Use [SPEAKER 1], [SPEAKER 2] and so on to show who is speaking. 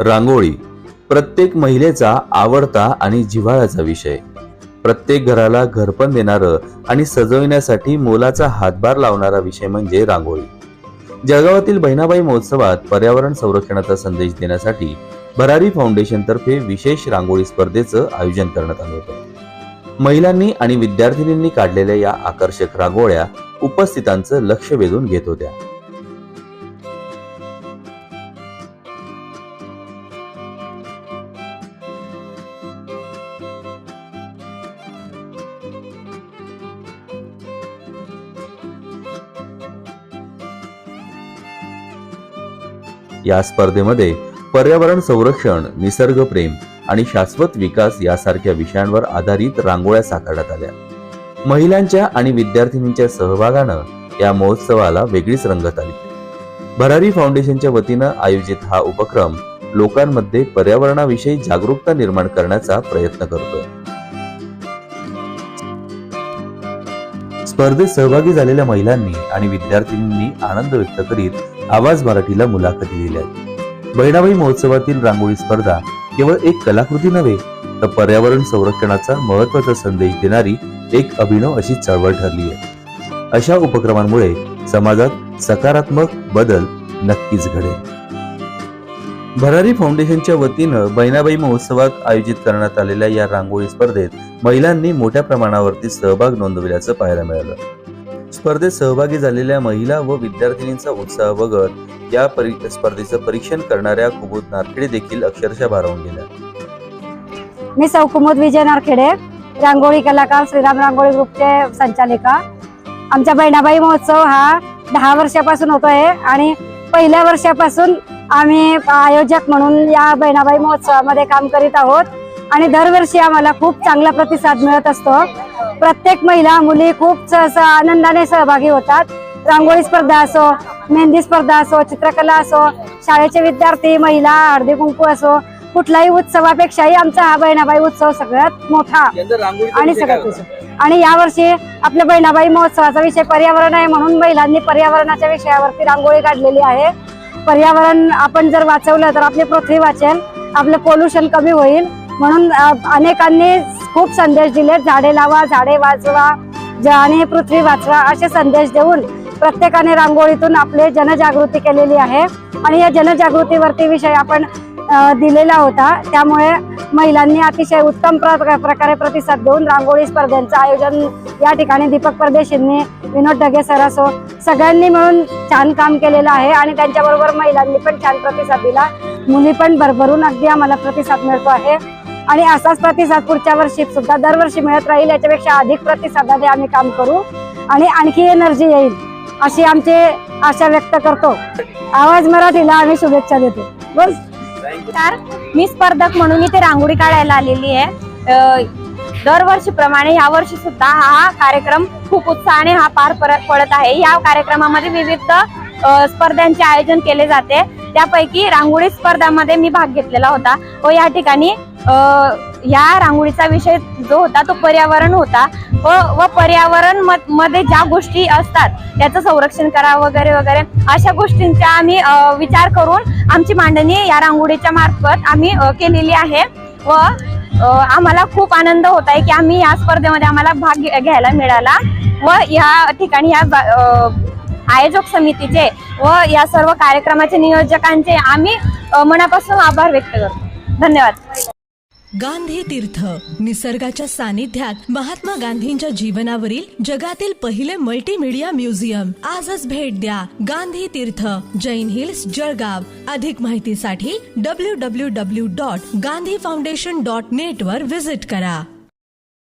[SPEAKER 1] रांगोळी प्रत्येक महिलेचा आवडता आणि जिव्हाळ्याचा विषय. प्रत्येक घराला घरपण देणारं आणि सजविण्यासाठी मोलाचा हातभार लावणारा विषय म्हणजे रांगोळी. जळगावातील बहिणाबाई महोत्सवात पर्यावरण संरक्षणाचा संदेश देण्यासाठी भरारी फाउंडेशनतर्फे विशेष रांगोळी स्पर्धेचं आयोजन करण्यात आलं होतं. महिलांनी आणि विद्यार्थिनींनी काढलेल्या या आकर्षक रांगोळ्या उपस्थितांचं लक्ष वेधून घेत होत्या. या स्पर्धेमध्ये पर्यावरण संरक्षण निसर्ग प्रेम आणि शाश्वत विकास यासारख्या विषयांवर आधारित रांगोळ्या साकारण्यात आल्या. महिलांच्या आणि विद्यार्थिनींच्या सहभागानं या महोत्सवाला वेगळीच रंगत आली. भरारी फाउंडेशनच्या वतीनं आयोजित हा उपक्रम लोकांमध्ये पर्यावरणाविषयी जागरूकता निर्माण करण्याचा प्रयत्न करतोय. स्पर्धेत सहभागी झालेल्या महिलांनी आणि विद्यार्थिनींनी आनंद व्यक्त करीत आवाज मराठीला मुलाखती दिल्या बहिणाबाई महोत्सवातील रांगोळी स्पर्धा केवळ एक कलाकृती नव्हे तर पर्यावरण संरक्षणाचा महत्त्वाचा संदेश देणारी एक अभिनव अशी चळवळ ठरली आहे. अशा उपक्रमांमुळे समाजात सकारात्मक बदल नक्कीच घडेल. भरारी फाउंडेशनच्या वतीनं बहिणाबाई महोत्सवात आयोजित करण्यात आलेल्या या रांगोळी स्पर्धेत महिलांनी मोठ्या प्रमाणावरती सहभाग नोंदविल्याचं पाहायला मिळालं. स्पर्धेत सहभागी झालेल्या महिला व विद्यार्थिनींचा उत्साह बघत या परी- स्पर्धेचं परीक्षण करणाऱ्या कुमुद नारखेडे देखील अक्षरशः भारावून गेल्या.
[SPEAKER 2] मी सौ कुमुद विजय नारखेडे रांगोळी कलाकार श्रीराम रांगोळी ग्रुपचे संचालिका. आमच्या बहिणाबाई महोत्सव हा दहा वर्षापासून होतोय आणि पहिल्या वर्षापासून आम्ही आयोजक म्हणून या बहिणाबाई महोत्सवामध्ये काम करीत आहोत. आणि दरवर्षी आम्हाला खूप चांगला प्रतिसाद मिळत असतो. प्रत्येक महिला मुली खूप आनंदाने सहभागी होतात रांगोळी स्पर्धा असो मेहंदी स्पर्धा असो चित्रकला असो शाळेचे विद्यार्थी महिला हळदी कुंकू असो कुठल्याही उत्सवापेक्षाही आमचा हा बहिणाबाई उत्सव सगळ्यात मोठा आणि सगळ्यात. आणि यावर्षी आपल्या बहिणाबाई महोत्सवाचा विषय पर्यावरण आहे म्हणून महिलांनी पर्यावरणाच्या विषयावरती रांगोळी काढलेली आहे पर्यावरण आपण जर वाचवलं तर आपली पृथ्वी वाचेल आपलं पोल्युशन कमी होईल म्हणून अनेकांनी खूप संदेश दिले. झाडे लावा झाडे वाचवा ज- आणि पृथ्वी वाचवा असे संदेश देऊन प्रत्येकाने रांगोळीतून आपले जनजागृती केलेली आहे. आणि या जनजागृतीवरती विषय आपण दिलेला होता. त्यामुळे महिलांनी अतिशय उत्तम प्र- प्रकारे प्रतिसाद देऊन रांगोळी स्पर्धांचं आयोजन या ठिकाणी दीपक परदेशींनी विनोद ढगे सर असो सगळ्यांनी मिळून छान काम केलेलं आहे. आणि त्यांच्याबरोबर महिलांनी पण छान प्रतिसाद दिला. मुली पण भरभरून अगदी आम्हाला प्रतिसाद मिळतो आहे. आणि असाच प्रतिसाद पुढच्या वर्षी सुद्धा दरवर्षी मिळत राहील याच्यापेक्षा अधिक प्रतिसादाने आम्ही काम करू आणि आणखी एनर्जी येईल अशी आमची आशा व्यक्त करतो. आवाज मराठीला आम्ही शुभेच्छा देतो. बस.
[SPEAKER 3] मी स्पर्धक म्हणून इथे रांगोळी काढायला आलेली आहे. दरवर्षीप्रमाणे या वर्षी सुद्धा हा कार्यक्रम खूप उत्साहाने हा पार पर- पडत आहे. या कार्यक्रमामध्ये विविध स्पर्धांचे आयोजन केले जाते. त्यापैकी रांगोळी स्पर्धामध्ये मी भाग घेतलेला होता. व या ठिकाणी या रांगोळीचा विषय जो होता तो पर्यावरण होता. व व पर्यावरण म- मध्ये ज्या गोष्टी असतात त्याचं संरक्षण करा वगैरे वगैरे अशा गोष्टींचा आम्ही विचार करून आमची मांडणी या रांगोळीच्या मार्फत आम्ही केलेली आहे. व आम्हाला खूप आनंद होत आहे की आम्ही या स्पर्धेमध्ये आम्हाला भाग घे- घ्यायला मिळाला. व या ठिकाणी या बा- आयोजक समितीचे व या सर्व कार्यक्रमाचे नियोजकांचे आम्ही मनापासून आभार व्यक्त करतो. धन्यवाद.
[SPEAKER 4] गांधी तीर्थ निसर्गाच्या सानिध्यात महात्मा गांधींच्या जीवनावरील जगातील पहिले मल्टीमीडिया म्युझियम आजच भेट द्या गांधी तीर्थ जैन हिल्स जळगाव. अधिक माहितीसाठी W W W dot Gandhi foundation dot net वर विजिट करा.